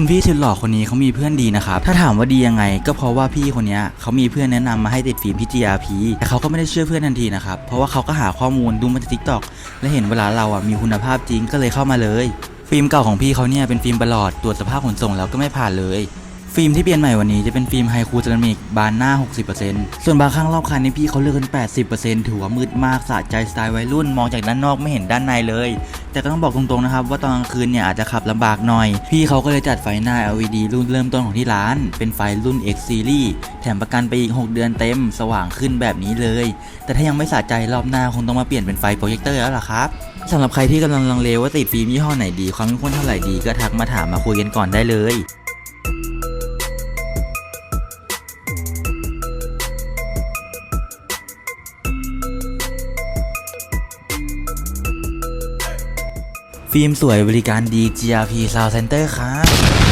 คุณพี่สุดหล่อคนนี้เขามีเพื่อนดีนะครับ ถ้าถามว่าดียังไง ก็เพราะว่าพี่คนนี้เขามีเพื่อนแนะนำมาให้ติดฟิล์มพี่ GRP แต่เขาก็ไม่ได้เชื่อเพื่อนทันทีนะครับ เพราะว่าเขาก็หาข้อมูลดูมาจากทิกตอกและเห็นเวลาเราอะมีคุณภาพจริงก็เลยเข้ามาเลย ฟิล์มเก่าของพี่เขาเนี่ยเป็นฟิล์มประหลอดตรวจสภาพขนส่งแล้วก็ไม่ผ่านเลย ฟิล์มที่เปลี่ยนใหม่วันนี้จะเป็นฟิล์มไฮคูเซรามิกบานหน้า 60%ส่วนบางข้างรอบคันนี่พี่เขาเลือกกัน 80%ถือว่ามืดมากสะใจสไตล์วัยรุ่นมองจากด้านนอกไม่เห็นด้านในเลย แต่ก็ต้องบอกตรงๆนะครับ ว่าตอนกลางคืนเนี่ยอาจจะขับลำบากหน่อย พี่เขาก็เลยจัดไฟหน้า LED รุ่นเริ่มต้นของที่ร้าน เป็นไฟรุ่น X Series แถมประกันไปอีก 6 เดือนเต็ม สว่างขึ้นแบบนี้เลย แต่ถ้ายังไม่สะใจรอบหน้าคงต้องมาเปลี่ยนเป็นไฟโปรเจคเตอร์แล้วล่ะครับสำหรับใครที่กำลังลังเลว่าติดฟิล์มยี่ห้อไหนดีความเข้มข้นเท่าไหร่ดีก็ทักมาถามมาคุยกันก่อนได้เลย ฟิล์มสวยบริการดี GRP Sound Center ครับ